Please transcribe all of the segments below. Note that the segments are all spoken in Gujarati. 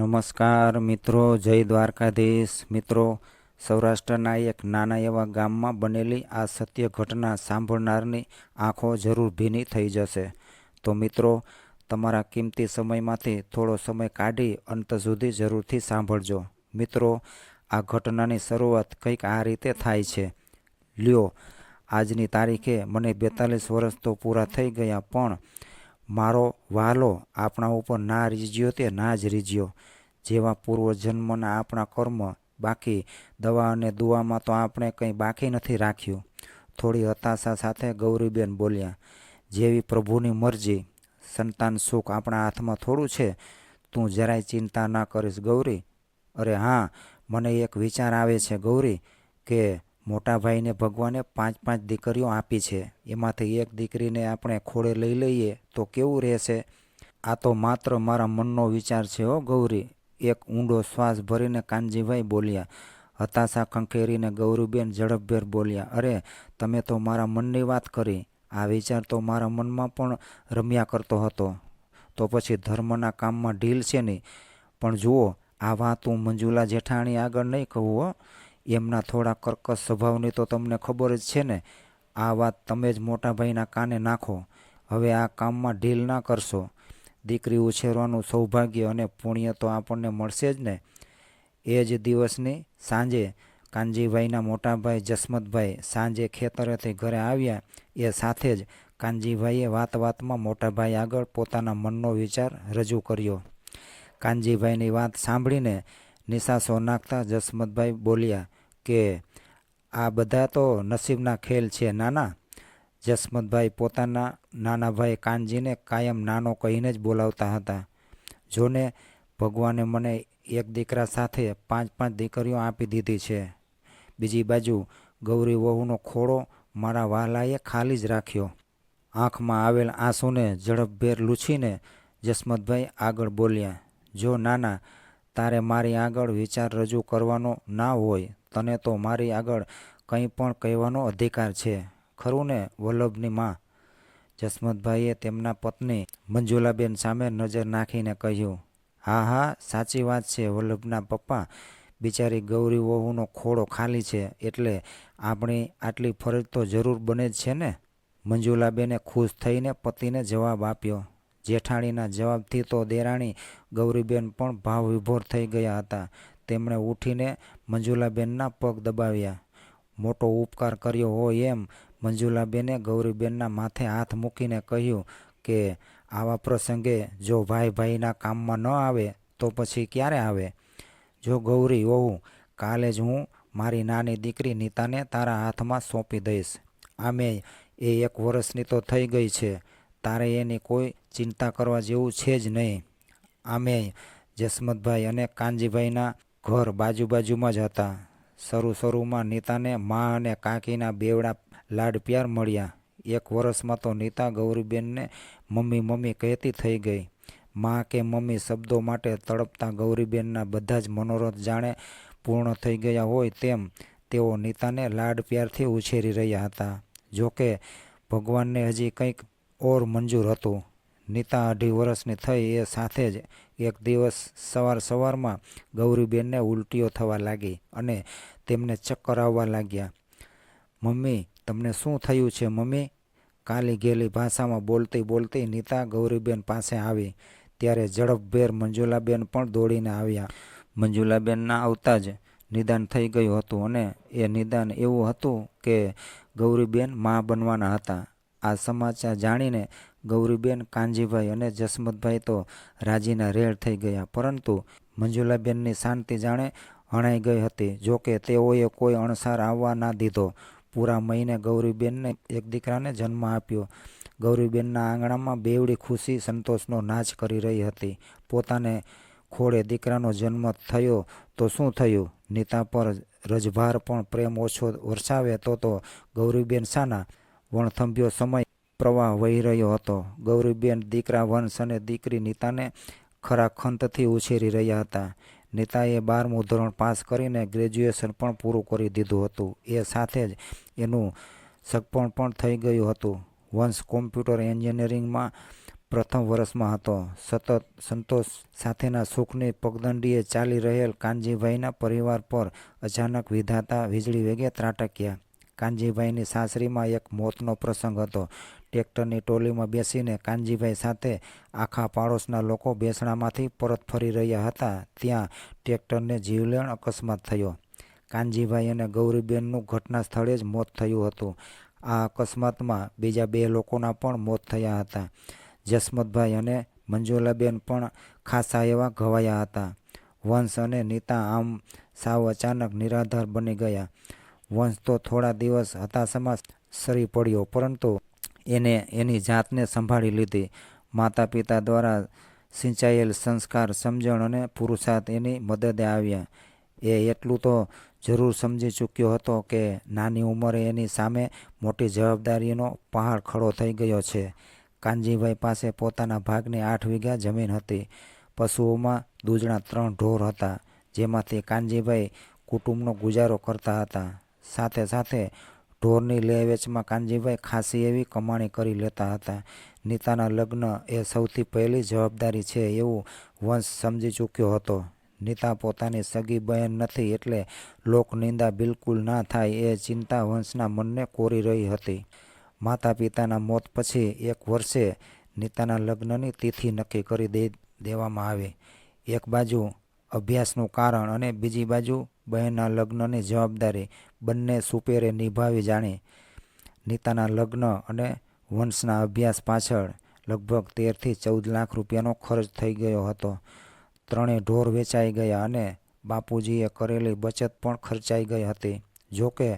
નમસ્કાર મિત્રો, જય દ્વારકાધીશ. મિત્રો, સૌરાષ્ટ્રના એક નાના એવા ગામમાં બનેલી આ સત્ય ઘટના સાંભળનારની આંખો જરૂર ભીની થઈ જશે. તો મિત્રો, તમારા કિંમતી સમયમાંથી થોડો સમય કાઢી અંત સુધી જરૂરથી સાંભળજો. મિત્રો, આ ઘટનાની શરૂઆત કંઈક આ રીતે થાય છે. લ્યો, આજની તારીખે મને બેતાલીસ વર્ષ તો પૂરા થઈ ગયા, પણ મારો વાલો આપણા ઉપર ના રીઝ્યો તે ના જ રીઝ્યો. જેવા પૂર્વજન્મના આપણા કર્મ બાકી દવા અને દુવામાં તો આપણે કંઈ બાકી નથી રાખ્યું. થોડી હતાશા સાથે ગૌરીબેન બોલ્યા, જેવી પ્રભુની મરજી, સંતાન સુખ આપણા હાથમાં થોડું છે. તું જરાય ચિંતા ના કરીશ ગૌરી. અરે હા, મને એક વિચાર આવે છે ગૌરી, કે મોટા ભાઈને ભગવાને પાંચ પાંચ દીકરીઓ આપી છે. એમાંથી એક દીકરીને આપણે ખોળે લઈ લઈએ તો કેવું રહેશે? આ તો માત્ર મારા મનનો વિચાર છે હો ગૌરી. એક ઊંડો શ્વાસ ભરીને કાનજીભાઈ બોલ્યા. હતાશા ખંખેરીને ગૌરીબેન ઝડપભેર બોલ્યા, અરે, તમે તો મારા મનની વાત કરી. આ વિચાર તો મારા મનમાં પણ રમ્યા કરતો હતો. તો પછી ધર્મના કામમાં ઢીલ છે નહીં. પણ જુઓ, આ વાત હું મંજુલા જેઠાણી આગળ નહીં કહું હો. એમના થોડા કર્કશ સ્વભાવની તો તમને ખબર જ છે ને, આ વાત તમે જ મોટા ભાઈના કાને નાખો. હવે આ કામમાં ઢીલ ના કરશો. દીકરી ઉછેરવાનું સૌભાગ્ય અને પુણ્ય તો આપણને મળશે જ ને. એ જ દિવસની સાંજે કાનજીભાઈના મોટાભાઈ જસમતભાઈ સાંજે ખેતરેથી ઘરે આવ્યા. એ સાથે જ કાનજીભાઈએ વાત વાતમાં મોટાભાઈ આગળ પોતાના મનનો વિચાર રજૂ કર્યો. કાનજીભાઈની વાત સાંભળીને નિશાસો નાખતા જસમતભાઈ બોલ્યા કે આ બધા તો નસીબના ખેલ છે, નાના. જસમતભાઈ પોતાના નાના ભાઈ કાનજીને કાયમ નાનો કહીને જ બોલાવતા હતા. જોને ભગવાને મને એક દીકરા સાથે પાંચ પાંચ દીકરીઓ આપી દીધી છે. બીજી બાજુ ગૌરી વહુનો ખોળો મારા વાલાએ ખાલી જ રાખ્યો. આંખમાં આવેલ આંસુને ઝડપભેર લૂછીને જસમતભાઈ આગળ બોલ્યા, જો નાના તારે મારી આગળ વિચાર રજૂ કરવાનો ના હોય, તને તો મારી આગળ કંઈ પણ કહેવાનો અધિકાર છે. ખરું ને, વલ્લભની માં? જસમતભાઈએ તેમના પત્ની મંજુલાબેન સામે નજર નાખીને કહ્યું, હા હા, સાચી વાત છે, વલ્લભના પપ્પા બિચારી ગૌરી વહુનો ખોળો ખાલી છે, એટલે આપણી આટલી ફરજ તો જરૂર બને જ છે ને? મંજુલાબેને ખુશ થઈને પતિને જવાબ આપ્યો જેઠાણીના જવાબથી તો દેરાણી ગૌરીબેન પણ ભાવ વિભોર થઈ ગયા હતા. તેમણે ઉઠીને મંજુલાબેનના પગ દબાવ્યા. મોટો ઉપકાર કર્યો હોય એમ, મંજુલાબેને ગૌરીબેનના માથે હાથ મૂકીને કહ્યું કે, આવા પ્રસંગે જો ભાઈ ભાઈના કામમાં ન આવે, તો પછી ક્યારે આવે? જો ગૌરી હોઉં કાલે જ હું મારી નાની દીકરી નીતાને તારા હાથમાં સોંપી દઈશ. આમે એ એક વર્ષની તો થઈ ગઈ છે. તારે એની કોઈ ચિંતા કરવા જેવું છે જ નહીં. આમે જસમતભાઈ અને કાનજીભાઈના ઘર બાજુ બાજુમાં જ હતા. શરૂ શરૂમાં નીતાને મા અને કાકીના બેવડા લાડ પ્યાર મળ્યા. એક વર્ષમાં તો નીતા ગૌરીબેનને મમ્મી મમ્મી કહેતી થઈ ગઈ. મા કે મમ્મી શબ્દો માટે તડપતા ગૌરીબેનના બધા જ મનોરથ જાણે પૂર્ણ થઈ ગયા હોય તેમ તેઓ નીતાને લાડ પ્યારથી ઉછેરી રહ્યા હતા. જોકે ભગવાનને હજી કંઈક ઓર મંજૂર હતું. નીતા અઢી વર્ષની થઈ એ સાથે જ એક દિવસ સવાર સવારમાં ગૌરીબેનને ઉલટીઓ થવા લાગી અને તેમને ચક્કર આવવા લાગ્યા. મમ્મી, તમને શું થયું છે, મમ્મી? કાલી ગેલી ભાષામાં બોલતી બોલતી નીતા ગૌરીબેન પાસે આવી. ત્યારે ઝડપભેર મંજુલાબેન પણ દોડીને આવ્યા. મંજુલાબેનના આવતા જ નિદાન થઈ ગયું હતું અને એ નિદાન એવું હતું કે ગૌરીબેન મા બનવાના હતા. આ સમાચાર જાણીને ગૌરીબેન કાનજીભાઈ અને જસમતભાઈ તો રાજીના રેડ થઈ ગયા. પરંતુ મંજુલાબેનની શાંતિ જાણે હણાઈ ગઈ હતી. જોકે તેઓએ કોઈ અણસાર આવવા ના દીધો. પૂરા મહિને ગૌરીબેનને એક દીકરાને જન્મ આપ્યો. ગૌરીબેનના આંગણામાં બેવડી ખુશી, સંતોષનો નાચ કરી રહી હતી. પોતાને ખોળે દીકરાનો જન્મ થયો તો શું થયું? નીતા પર રજભાર પણ પ્રેમ ઓછો વરસાવે તો તો ગૌરીબેન શાના વણથંભ્યો સમય પ્રવાહ વહી રહ્યો હતો. ગૌરીબેન દીકરા વંશ અને દીકરી નીતાને ખરા ખંતથી ઉછેરી રહ્યા હતા. નીતાએ બારમું ધોરણ પાસ કરીને ગ્રેજ્યુએશન પણ પૂરું કરી દીધું હતું. એ સાથે જ એનું સગપણ પણ થઈ ગયું હતું. વંશ કોમ્પ્યુટર એન્જિનિયરિંગમાં પ્રથમ વર્ષમાં હતો. સતત સંતોષ સાથેના સુખની પગદંડીએ ચાલી રહેલ કાનજીભાઈના પરિવાર પર અચાનક વિધાતા વીજળી વેગે ત્રાટક્યા. કાનજીભાઈની સાસરીમાં એક મોતનો પ્રસંગ હતો. ટ્રેક્ટરની ટોલીમાં બેસીને કાનજીભાઈ સાથે આખા પાડોશના લોકો બેસણામાંથી પરત ફરી રહ્યા હતા. ત્યાં ટ્રેક્ટરને જીવલેણ અકસ્માત થયો. કાનજીભાઈ અને ગૌરીબેનનું ઘટના સ્થળે જ મોત થયું હતું. આ અકસ્માતમાં બીજા બે લોકોના પણ મોત થયા હતા. જસમતભાઈ અને મંજુલાબેન પણ ખાસા એવા ઘવાયા હતા. વંશ અને નીતા આમ સાવ અચાનક નિરાધાર બની ગયા. વંશ તો થોડા દિવસ હતાશામાં સરી પડ્યો, પરંતુ એને એની જાતને સંભાળી લીધી. માતા પિતા દ્વારા સિંચાયેલ સંસ્કાર, સમજણ અને પુરુષાર્થ એની મદદે આવ્યા. એ એટલું તો જરૂર સમજી ચૂક્યો હતો કે નાની ઉંમરે એની સામે મોટી જવાબદારીનો પહાડ ખડો થઈ ગયો છે. કાનજીભાઈ પાસે પોતાના ભાગની આઠ વીઘા જમીન હતી. પશુઓમાં દૂજણા ત્રણ ઢોર હતા, જેમાંથી કાનજીભાઈ કુટુંબનો ગુજારો કરતા હતા. સાથે સાથે ઢોરની લે વેચમાં કાનજીભાઈ ખાસી એવી કમાણી કરી લેતા હતા. નીતાના લગ્ન એ સૌથી પહેલી જવાબદારી છે એવું વંશ સમજી ચૂક્યો હતો. નીતા પોતાની સગી બહેન નથી એટલે લોકનિંદા બિલકુલ ના થાય એ ચિંતા વંશના મનને કોરી રહી હતી. માતા પિતાના મોત પછી એક વર્ષે નીતાના લગ્નની તિથિ નક્કી કરી દે, દેવામાં આવી. એક બાજુ અભ્યાસનું કારણ અને બીજી બાજુ બહેનના લગ્નની જવાબદારી બંને સુપેરે નિભાવી જાણી. નીતાના લગ્ન અને વંશના અભ્યાસ પાછળ લગભગ તેરથી ચૌદ લાખ રૂપિયાનો ખર્ચ થઈ ગયો હતો. ત્રણેય ઢોર વેચાઈ ગયા અને બાપુજીએ કરેલી બચત પણ ખર્ચાઈ ગઈ હતી. જોકે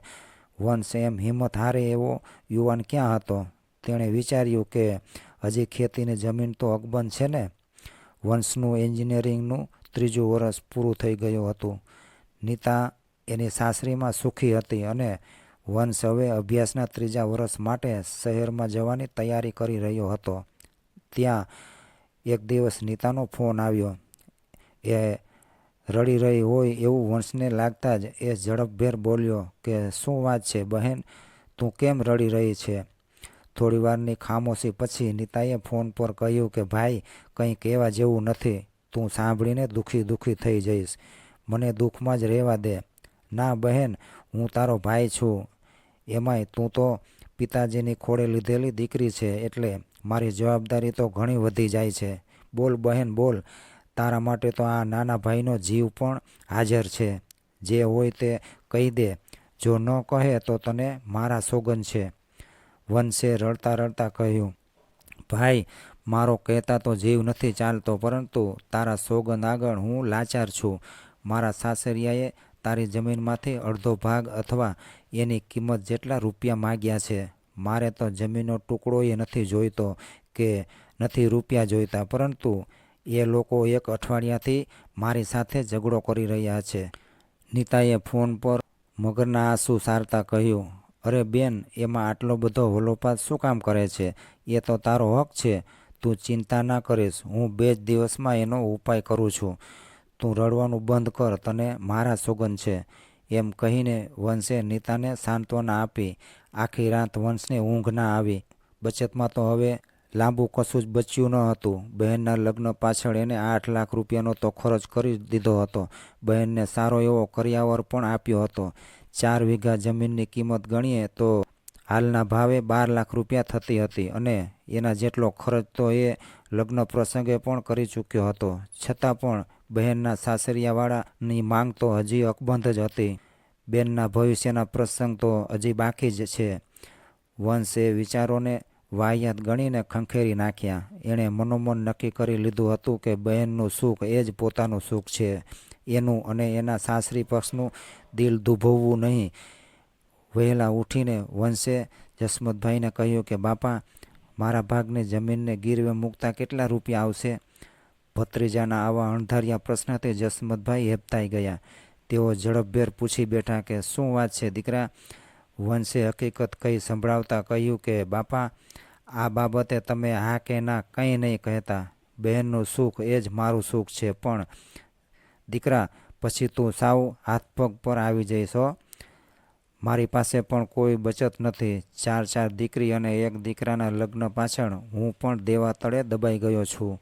વંશ એમ હિંમત હારે એવો યુવાન ક્યાં હતો? તેણે વિચાર્યું કે હજી ખેતીની જમીન તો અકબંધ છે ને? વંશનું એન્જિનિયરિંગનું ત્રીજું વર્ષ પૂરું થઈ ગયું હતું. નીતા એની સાસરીમાં સુખી હતી અને વંશ હવે અભ્યાસના ત્રીજા વર્ષ માટે શહેરમાં જવાની તૈયારી કરી રહ્યો હતો. ત્યાં એક દિવસ નીતાનો ફોન આવ્યો. એ રડી રહી હોય એવું વંશને લાગતા જ એ ઝડપભેર બોલ્યો કે, શું વાત છે બહેન? તું કેમ રડી રહી છે? થોડીવારની ખામોશી પછી નીતાએ ફોન પર કહ્યું કે, ભાઈ, કંઈ કહેવા જેવું નથી. તું સાંભળીને દુઃખી દુઃખી થઈ જઈશ. મને દુઃખમાં જ રહેવા દે. ના બહેન, હું તારો ભાઈ છું. એમાંય તું તો પિતાજીની ખોળે લીધેલી દીકરી છે એટલે મારી જવાબદારી તો ઘણી વધી જાય છે. બોલ બહેન, બોલ. તારા માટે તો આ નાના ભાઈનો જીવ પણ હાજર છે. જે હોય તે કહી દે. જો ન કહે તો તને મારા સોગન છે. વંશે રડતા રડતા કહ્યું, ભાઈ, મારો કહેતા તો જીવ નથી ચાલતો, પરંતુ તારા સોગન આગળ હું લાચાર છું. મારા સાસરિયાએ તારી જમીનમાંથી અડધો ભાગ અથવા એની કિંમત જેટલા રૂપિયા માગ્યા છે. મારે તો જમીનનો ટુકડો એ નથી જોઈતો કે નથી રૂપિયા જોઈતા, પરંતુ એ લોકો એક અઠવાડિયાથી મારી સાથે ઝઘડો કરી રહ્યા છે. નીતાએ ફોન પર મગરના આંસુ સારતા કહ્યું, અરે બેન, એમાં આટલો બધો વલોપાત શું કામ કરે છે? એ તો તારો હક છે. તું ચિંતા ના કરીશ. હું બે જ દિવસમાં એનો ઉપાય કરું છું. તું રડવાનું બંધ કર, તને મારા સોગન છે. એમ કહીને વંશે નીતાને સાંત્વના આપી. આખી રાત વંશને ઊંઘ ના આવી. બચતમાં તો હવે લાંબુ કશું જ બચ્યું ન હતું. બહેનના લગ્ન પાછળ એને આઠ લાખ રૂપિયાનો તો ખર્ચ કરી દીધો હતો. બહેનને સારો એવો કરિયાવર પણ આપ્યો હતો. ચાર વીઘા જમીનની કિંમત ગણીએ તો હાલના ભાવે બાર લાખ રૂપિયા થતી હતી અને એના જેટલો ખર્ચ તો એ લગ્ન પ્રસંગે પણ કરી ચૂક્યો હતો. છતાં પણ બહેનના સાસરિયાવાળાની માંગ તો હજી અકબંધ જ હતી. બેનના ભવિષ્યના પ્રસંગ તો હજી બાકી જ છે. વંશે વિચારોને વાહિયાત ગણીને ખંખેરી નાખ્યા. એણે મનોમન નક્કી કરી લીધું હતું કે બહેનનું સુખ એ જ પોતાનું સુખ છે. એનું અને એના સાસરી પક્ષનું દિલ દુભવવું નહીં. વહેલા ઉઠીને વંશે જસમતભાઈને કહ્યું કે, બાપા, મારા ભાગની જમીનને ગીરવે મૂકતા કેટલા રૂપિયા આવશે? ભત્રીજાના આવા અણધાર્યા પ્રશ્નથી જસમતભાઈ હેપતાઈ ગયા. તેઓ ઝડપભેર પૂછી બેઠા કે, શું વાત છે દીકરા? વંશે હકીકત કહી સંભળાવતા કહ્યું કે, બાપા, આ બાબતે તમે હા કે ના કંઈ નહીં કહેતા. બહેનનું સુખ એ જ મારું સુખ છે, પણ દીકરા, પછી તું સાવ હાથ પગ પર આવી જઈશ હો. મારી પાસે પણ કોઈ બચત નથી. ચાર ચાર દીકરી અને એક દીકરાના લગ્ન પાછળ હું પણ દેવા તળે દબાઈ ગયો છું.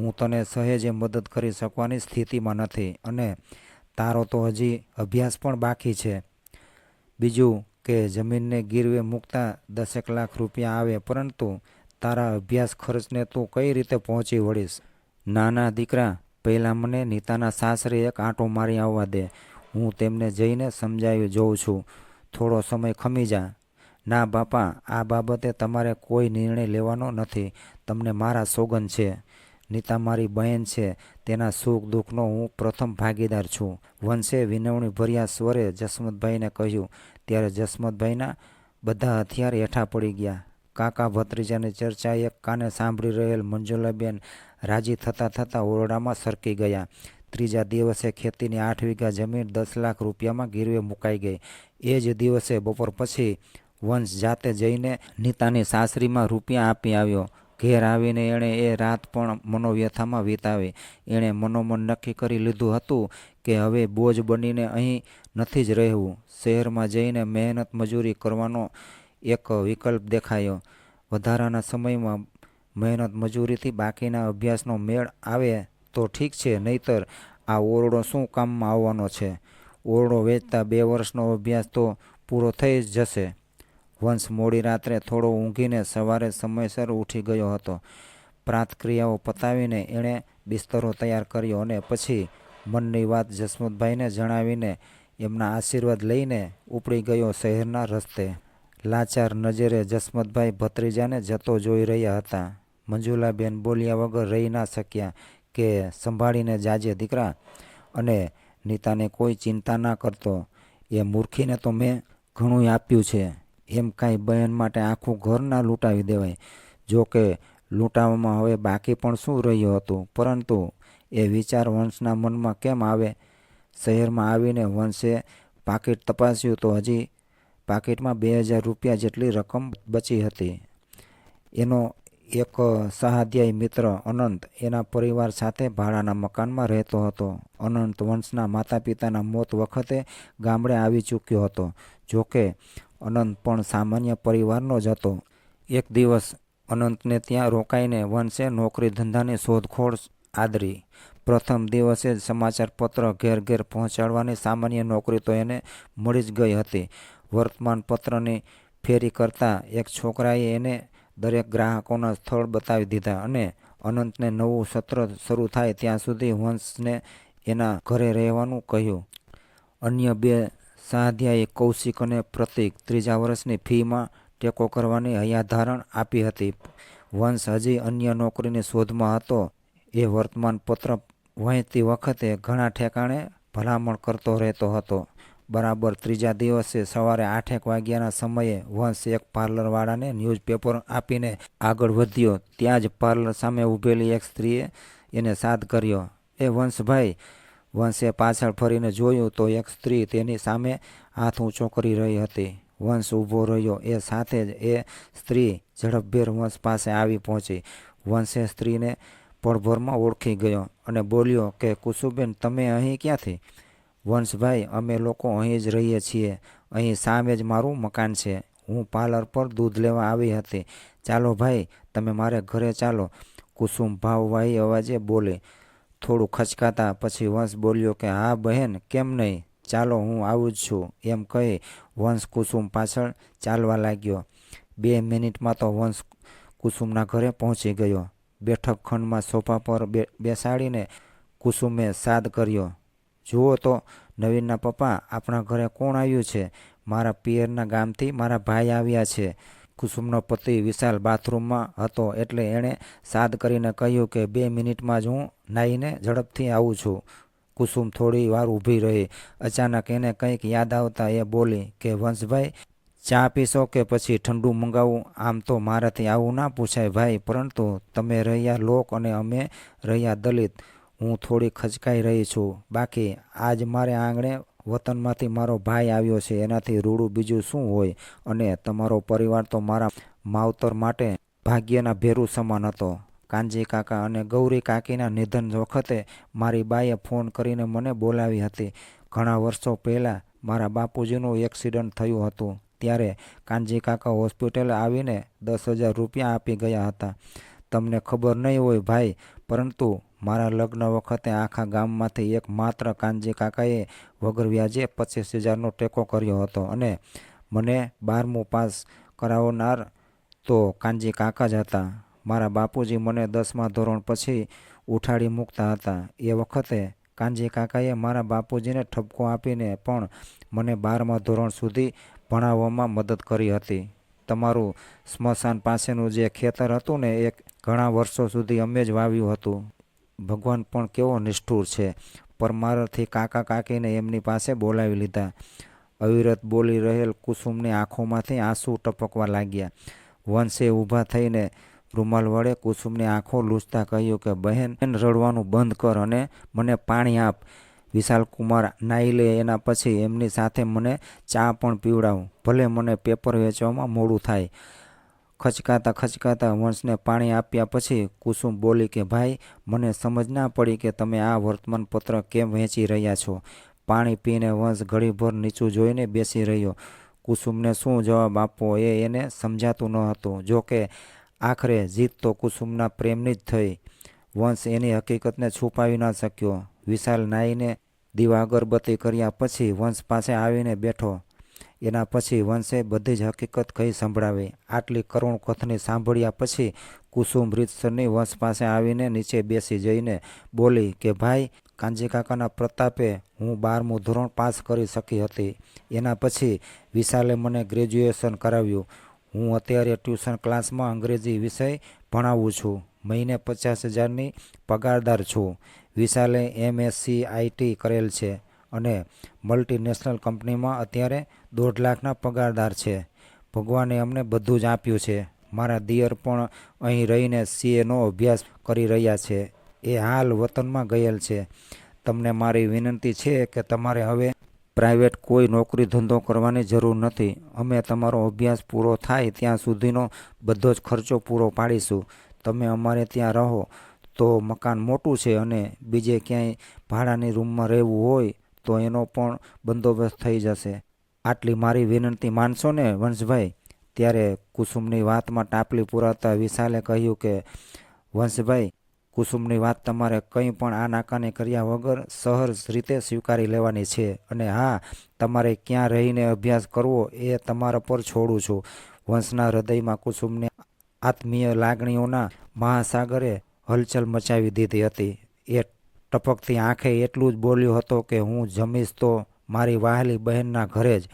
હું તને સહેજે મદદ કરી શકવાની સ્થિતિમાં નથી અને તારો તો હજી અભ્યાસ પણ બાકી છે. બીજું કે જમીનને ગીરવે મૂકતા દસેક લાખ રૂપિયા આવે, પરંતુ તારા અભ્યાસ ખર્ચને તું કઈ રીતે પહોંચી વળીશ? નાના દીકરા, પહેલાં મને નીતાના સાસરે એક આંટો મારી આવવા દે. હું તેમને જઈને સમજાવી જોઉં છું. થોડો સમય ખમી જા. ના બાપા, આ બાબતે તમારે કોઈ નિર્ણય લેવાનો નથી. તમને મારા સોગન છે. નીતા મારી બહેન છે, તેના સુખ દુઃખનો હું પ્રથમ ભાગીદાર છું. વંશે વિનવણી ભર્યા સ્વરે જસમતભાઈને કહ્યું, ત્યારે જસમતભાઈના બધા હથિયાર હેઠા પડી ગયા. કાકા ભત્રીજાની ચર્ચા એક કાને સાંભળી રહેલ મંજુલાબેન રાજી થતાં થતાં ઓરડામાં સરકી ગયા. ત્રીજા દિવસે ખેતીની આઠ વીઘા જમીન દસ લાખ રૂપિયામાં ગીરવે મુકાઈ ગઈ. એ જ દિવસે બપોર પછી વંશ જાતે જઈને નીતાની સાસરીમાં રૂપિયા આપી આવ્યો. ઘેર આવીને એણે એ રાત પણ મનોવ્યથામાં વિતાવી. એણે મનોમન નક્કી કરી લીધું હતું કે હવે બોજ બનીને અહીં નથી જ રહેવું. શહેરમાં જઈને મહેનત મજૂરી કરવાનો એક વિકલ્પ દેખાયો. વધારાના સમયમાં મહેનત મજૂરીથી બાકીના અભ્યાસનો મેળ આવે તો ઠીક છે, નહીતર આ ઓરડો શું કામમાં આવવાનો છે? ઓરડો વેચતા બે વર્ષનો અભ્યાસ તો પૂરો થઈ જ જશે. વંશ મોડી રાત્રે થોડો ઊંઘીને સવારે સમયસર ઉઠી ગયો હતો. પ્રાતક્રિયાઓ પતાવીને એણે બિસ્તરો તૈયાર કર્યો અને પછી મનની વાત જસમતભાઈને જણાવીને એમના આશીર્વાદ લઈને ઉપડી ગયો શહેરના રસ્તે. લાચાર નજરે જસમતભાઈ ભત્રીજાને જતો જોઈ રહ્યા હતા. મંજુલાબેન બોલ્યા વગર રહી ના શક્યા કે સંભાળીને જાજે દીકરા અને નીતાને કોઈ ચિંતા ના કરતો. એ મૂર્ખીને તો મેં ઘણું આપ્યું છે. એમ કાંઈ બહેન માટે આખું ઘર ના લૂંટાવી દેવાય. જો કે લૂંટાવામાં હવે બાકી પણ શું રહ્યું હતું? પરંતુ એ વિચાર વંશના મનમાં કેમ આવે? શહેરમાં આવીને વંશે પાકીટ તપાસ્યું તો હજી પાકીટમાં બે હજાર રૂપિયા જેટલી રકમ બચી હતી. એનો એક સહાધ્યાયી મિત્ર અનંત એના પરિવાર સાથે ભાડાના મકાનમાં રહેતો હતો. અનંત વંશના માતા પિતાના મોત વખતે ગામડે આવી ચૂક્યો હતો. જોકે અનંત પણ સામાન્ય પરિવારનો જ હતો. એક દિવસ અનંતને ત્યાં રોકાઈને વંશે નોકરી ધંધાની શોધખોળ આદરી. પ્રથમ દિવસે જ સમાચાર પત્ર ઘેર ઘેર પહોંચાડવાની સામાન્ય નોકરી તો એને મળી જ ગઈ હતી. વર્તમાનપત્રની ફેરી કરતાં એક છોકરાએ એને દરેક ગ્રાહકોના સ્થળ બતાવી દીધા અને અનંતને નવું સત્ર શરૂ થાય ત્યાં સુધી વંશને એના ઘરે રહેવાનું કહ્યું. અન્ય બે સાધ્યાએ કૌશિક અને પ્રતિક ત્રીજા વર્ષની ફીમાં ટેકો કરવાની હૈયાધારણ આપી હતી. વંશ હજી અન્ય નોકરીની શોધમાં હતો. એ વર્તમાન પત્ર વહેતી વખતે ઘણા ઠેકાણે ભલામણ કરતો રહેતો હતો. બરાબર ત્રીજા દિવસે સવારે આઠેક વાગ્યાના સમયે વંશ એક પાર્લરવાળાને ન્યૂઝપેપર આપીને આગળ વધ્યો. ત્યાં જ પાર્લર સામે ઊભેલી એક સ્ત્રીએ એને સાથ કર્યો. એ વંશભાઈ વંશે પાછળ ફરીને જોયું તો એક સ્ત્રી તેની સામે હાથ ઊંચો કરી રહી હતી. વંશ ઊભો રહ્યો. એ સાથે જ એ સ્ત્રી ઝડપભેર વંશ પાસે આવી પહોંચી. વંશે સ્ત્રીને પળભરમાં ઓળખી ગયો અને બોલ્યો કે કુસુબેન તમે અહીં ક્યાંથી? વંશભાઈ, અમે લોકો અહીં જ રહીએ છીએ. અહીં સામે જ મારું મકાન છે. હું પાર્લર પર દૂધ લેવા આવી હતી. ચાલો ભાઈ, તમે મારે ઘરે ચાલો. કુસુમ ભાવવાહી અવાજે બોલે થોડું ખચકાતા પછી વંશ બોલ્યો કે, હા બહેન, કેમ નહીં? ચાલો હું આવું જ છું. એમ કહી વંશ કુસુમ પાછળ ચાલવા લાગ્યો. બે મિનિટમાં તો વંશ કુસુમના ઘરે પહોંચી ગયો. બેઠક ખંડમાં સોફા પર બેસાડીને કુસુમે સાદ કર્યો. જુઓ તો, નવીનના પપ્પા, આપણા ઘરે કોણ આવ્યું છે? મારા પિયરના ગામથી મારા ભાઈ આવ્યા છે. કુસુમનો પતિ વિશાલ બાથરૂમમાં હતો એટલે એણે સાદ કરીને કહ્યું કે બે મિનિટમાં જ હું નાહીને ઝડપથી આવું છું. કુસુમ થોડી વાર ઊભી રહી. અચાનક એને કંઈક યાદ આવતા એ બોલી કે, વંશભાઈ, ચા પીશો કે પછી ઠંડુ મંગાવું? આમ તો મારાથી આવું ના પૂછાય ભાઈ, પરંતુ તમે રહ્યા લોક અને અમે રહ્યા દલિત. હું થોડી ખચકાઈ રહી છું. બાકી આજ મારે આંગણે વતનમાંથી મારો ભાઈ આવ્યો છે, એનાથી રૂડું બીજું શું હોય? અને તમારો પરિવાર તો મારા માવતર માટે ભાગ્યના ભેરું સમાન હતો. કાનજી કાકા અને ગૌરી કાકીના નિધન વખતે મારી બાએ ફોન કરીને મને બોલાવી હતી. ઘણા વર્ષો પહેલાં મારા બાપુજીનું એક્સિડન્ટ થયું હતું. ત્યારે કાનજી કાકા હોસ્પિટલે આવીને દસ હજાર રૂપિયા આપી ગયા હતા. તમને ખબર નહીં હોય ભાઈ, પરંતુ મારા લગ્ન વખતે આખા ગામમાંથી એક માત્ર કાનજી કાકાએ વગર વ્યાજે પચીસ હજારનો ટેકો કર્યો હતો અને મને બારમું પાસ કરાવનાર તો કાનજી કાકા જ હતા. મારા બાપુજી મને દસમા ધોરણ પછી ઉઠાડી મૂકતા હતા. એ વખતે કાનજી કાકાએ મારા બાપુજીને ઠપકો આપીને પણ મને બારમા ધોરણ સુધી ભણાવવામાં મદદ કરી હતી. તમારું સ્મશાન પાસેનું જે ખેતર હતું ને એ ઘણા વર્ષો સુધી અમે જ વાવ્યું હતું. ભગવાન પણ કેવો નિષ્ઠુર છે. પરમારથી કાકા કાકીને એમની પાસે બોલાવી લીધા. અવિરત બોલી રહેલ કુસુમની આંખોમાંથી આંસુ ટપકવા લાગ્યા. વંશે ઊભા થઈને રૂમાલ વડે કુસુમની આંખો લૂંચતા કહ્યું કે, બહેન રડવાનું બંધ કર અને મને પાણી આપ. વિશાલ કુમાર નાઈ લે એના પછી એમની સાથે મને ચા પણ પીવડાવું. ભલે મને પેપર વેચવામાં મોડું થાય. ખચકાતા ખચકાતા વંશને પાણી આપ્યા પછી કુસુમ બોલી કે, ભાઈ, મને સમજ ના પડી કે તમે આ વર્તમાનપત્ર કેમ વહેંચી રહ્યા છો. પાણી પીને વંશ ઘડીભર નીચું જોઈને બેસી રહ્યો. કુસુમને શું જવાબ આપવો એ એને સમજાતું ન હતું. જોકે આખરે જીત તો કુસુમના પ્રેમની જ થઈ. વંશ એની હકીકતને છુપાવી ન શક્યો. વિશાલ નાઈને દીવા અગરબત્તી કર્યા પછી વંશ પાસે આવીને બેઠો. એના પછી વંશે બધી જ હકીકત કહી સંભળાવી. આટલી કરુણ કથની સાંભળ્યા પછી કુસુમ રીતસરની વંશ પાસે આવીને નીચે બેસી જઈને બોલી કે, ભાઈ કાંજી કાકાના પ્રતાપે હું બારમું ધોરણ પાસ કરી શકી હતી. એના પછી વિશાલે મને ગ્રેજ્યુએશન કરાવ્યું. હું અત્યારે ટ્યુશન ક્લાસમાં અંગ્રેજી વિષય ભણાવું છું. મહિને પચાસ હજારની પગારદાર છું. વિશાલે એમએસસી આઈટી કરેલ છે. અને મલ્ટીનેશનલ કંપનીમાં અત્યારે દોઢ લાખના પગારદાર છે. ભગવાને અમને બધું જ આપ્યું છે. મારા દિયર પણ અહીં રહીને સીએનો અભ્યાસ કરી રહ્યા છે. એ હાલ વતનમાં ગયેલ છે. તમને મારી વિનંતી છે કે તમારે હવે પ્રાઇવેટ કોઈ નોકરી ધંધો કરવાની જરૂર નથી. અમે તમારો અભ્યાસ પૂરો થાય ત્યાં સુધીનો બધો જ ખર્ચો પૂરો પાડીશું. તમે અમારે ત્યાં રહો તો મકાન મોટું છે અને બીજે ક્યાંય ભાડાની રૂમમાં રહેવું હોય તો એનો પણ બંદોબસ્ત થઈ જશે. આટલી મારી વિનંતી માનશો ને વંશભાઈ? ત્યારે કુસુમની વાતમાં ટાપલી પુરાતા વિશાલે કહ્યું કે, વંશભાઈ, કુસુમની વાત તમારે કંઈ પણ આ નાકાની કર્યા વગર સહર્ષ રીતે સ્વીકારી લેવાની છે અને હા, તમારે ક્યાં રહીને અભ્યાસ કરવો એ તમારા પર છોડું છું. વંશના હૃદયમાં કુસુમને આત્મીય લાગણીઓના મહાસાગરે હલચલ મચાવી દીધી હતી. એ ટપકતી આંખે એટલું જ બોલ્યો હતો કે હું જમીશ તો મારી વાહલી બહેનના ઘરે જ.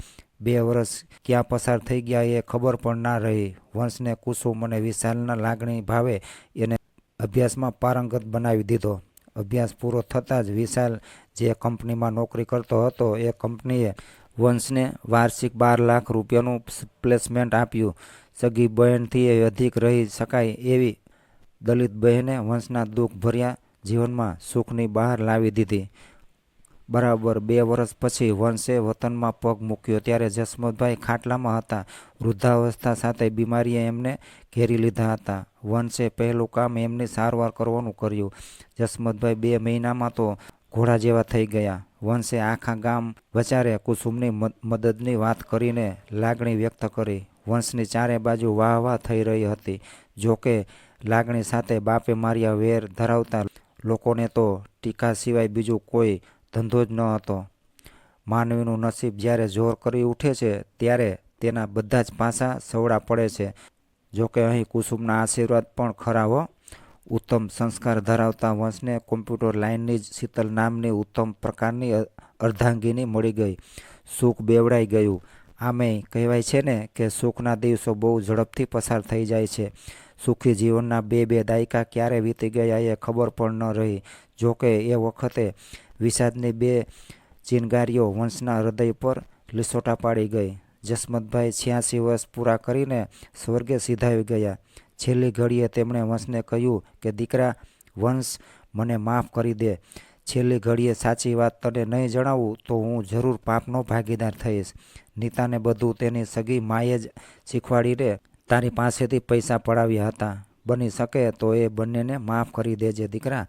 બે વર્ષ ક્યાં પસાર થઈ ગયા એ ખબર પણ ના રહી. વંશને કુસુમ અને વિશાલના લાગણી ભાવે એને અભ્યાસમાં પારંગત બનાવી દીધો. અભ્યાસ પૂરો થતાં જ વિશાલ જે કંપનીમાં નોકરી કરતો હતો એ કંપનીએ વંશને વાર્ષિક બાર લાખ રૂપિયાનું પ્લેસમેન્ટ આપ્યું. સગી બહેનથી એ અધિક રહી શકાય એવી દલિત બહેને વંશના દુઃખ ભર્યા જીવનમાં સુખની બહાર લાવી દીધી. બરાબર બે વર્ષ પછી વંશે વતનમાં પગ મૂક્યો ત્યારે જસમતભાઈ ખાટલામાં હતા. વૃદ્ધાવસ્થા સાથે બીમારીએ એમને ઘેરી લીધા હતા. વંશે પહેલું કામ એમની સારવાર કરવાનું કર્યું. જસમતભાઈ બે મહિનામાં તો ઘોડા જેવા થઈ ગયા. વંશે આખા ગામ વચારે કુસુમની મદદની વાત કરીને લાગણી વ્યક્ત કરી. વંશની ચારે બાજુ વાહ વાહ થઈ રહી હતી. જોકે લાગણી સાથે બાપે માર્યા વેર ધરાવતા લોકોને તો ટીકા સિવાય બીજો કોઈ ધંધો જ ન હતો. માનવીનું નસીબ જ્યારે જોર કરી ઉઠે છે, ત્યારે તેના બધા જ પાસા સવડા પડે છે. જોકે અહીં કુસુમના આશીર્વાદ પણ ખરા હો. ઉત્તમ સંસ્કાર ધરાવતા વંશને કોમ્પ્યુટર લાઇનની જ શીતલ નામની ઉત્તમ પ્રકારની અર્ધાંગીની મળી ગઈ. સુખ બેવડાઈ ગયું. આમે કહેવાય છે ને કે સુખના દિવસો બહુ ઝડપથી પસાર થઈ જાય છે. સુખી જીવનના બે બે દાયકા ક્યારે વીતી ગયા એ ખબર પણ ન રહી. જોકે એ વખતે વિષાદની બે ચિનગારીઓ વંશના હૃદય પર લીસોટા પાડી ગઈ. જસમતભાઈ છ્યાસી વર્ષ પૂરા કરીને સ્વર્ગે સિધાવી ગયા. છેલ્લી ઘડીએ તેમણે વંશને કહ્યું કે, દીકરા, વંશ મને માફ કરી દે. છેલ્લી ઘડીએ સાચી વાત તને નહીં જણાવું તો હું જરૂર પાપનો ભાગીદાર થઈશ. નીતાને બધું તેની સગી માએ જ શીખવાડીને તારી પાસેથી પૈસા પડાવ્યા હતા. બની શકે તો એ બંનેને માફ કરી દેજે, દીકરા.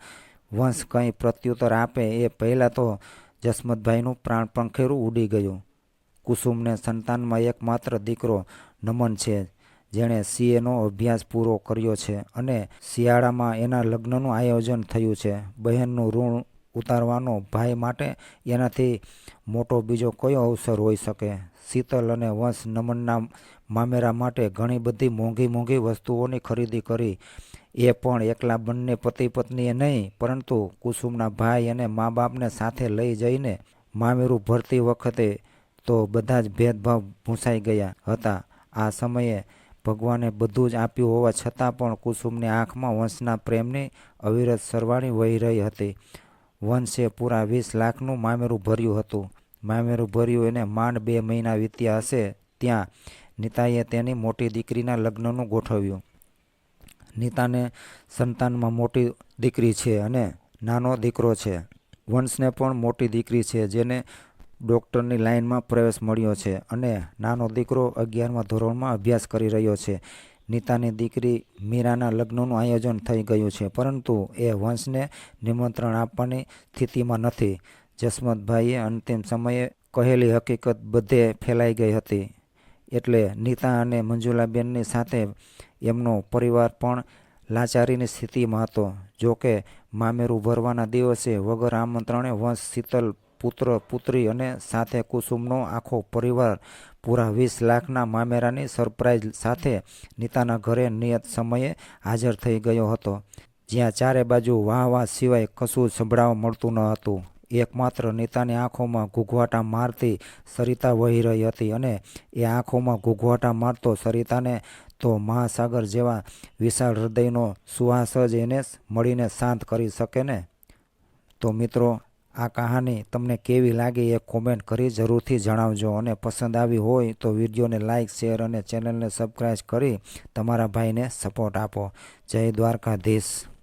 વંશ કંઈ પ્રત્યુત્તર આપે એ પહેલાં તો જસમતભાઈનું પ્રાણ પંખેરું ઉડી ગયું. કુસુમને સંતાનમાં એકમાત્ર દીકરો નમન છે, જેણે સીએનો અભ્યાસ પૂરો કર્યો છે અને શિયાળામાં એના લગ્નનું આયોજન થયું છે. બહેનનું ઋણ ઉતારવાનો ભાઈ માટે એનાથી મોટો બીજો કયો અવસર હોઈ શકે. શીતલ અને વંશ નમનના મામેરા માટે ઘણી બધી મોંઘી મોંઘી વસ્તુઓની ખરીદી કરી. એ પણ એકલા બંને પતિ પત્નીએ નહીં, પરંતુ કુસુમના ભાઈ અને મા બાપને સાથે લઈ જઈને મામેરું ભરતી વખતે તો બધા જ ભેદભાવ ભૂંસાઈ ગયા હતા. આ સમયે ભગવાને બધું જ આપ્યું હોવા છતાં પણ કુસુમની આંખમાં વંશના પ્રેમની અવિરત સરવાણી વહી રહી હતી. વંશે પૂરા વીસ લાખનું મામેરું ભર્યું હતું. મામેરું ભર્યું એને માંડ બે મહિના વીત્યા હશે ત્યાં નીતાએ તેની મોટી દીકરીના લગ્નનું ગોઠવ્યું. નીતાને સંતાનમાં મોટી દીકરી છે અને નાનો દીકરો છે. વંશને પણ મોટી દીકરી છે, જેને ડૉક્ટરની લાઇનમાં પ્રવેશ મળ્યો છે અને નાનો દીકરો અગિયારમા ધોરણમાં અભ્યાસ કરી રહ્યો છે. નીતાની દીકરી મીરાના લગ્નનું આયોજન થઈ ગયું છે, પરંતુ એ વંશને નિમંત્રણ આપવાની સ્થિતિમાં નથી. જસમતભાઈએ અંતિમ સમયે કહેલી હકીકત બધે ફેલાઈ ગઈ હતી. એટલે નીતા અને મંજુલાબેનની સાથે એમનો પરિવાર પણ લાચારીની સ્થિતિમાં હતો. જોકે મામેરું ભરવાના દિવસે વગર આમંત્રણે વંશ શીતલ પુત્ર, પુત્રી અને સાથે કુસુમનો આખો પરિવાર પૂરા વીસ લાખના મામેરાની સરપ્રાઇઝ સાથે નીતાના ઘરે નિયત સમયે હાજર થઈ ગયો હતો. જ્યાં ચારે બાજુ વાહ વાહ સિવાય કશું સંભળાવા મળતું ન હતું. એકમાત્ર નેતાની આંખોમાં ઘૂઘવાટા મારતી સરિતા વહી રહી હતી અને એ આંખોમાં ઘૂઘવાટા મારતો સરિતાને તો મહાસાગર જેવા વિશાળ હૃદયનો સુહાસ જ એને મળીને શાંત કરી શકે ને? તો મિત્રો, આ કહાની તમને કેવી લાગી એ કોમેન્ટ કરી જરૂરથી જણાવજો અને પસંદ આવી હોય તો વિડીયોને લાઇક શેર અને ચેનલને સબસ્ક્રાઈબ કરી તમારા ભાઈને સપોર્ટ આપો. જય દ્વારકાધીશ.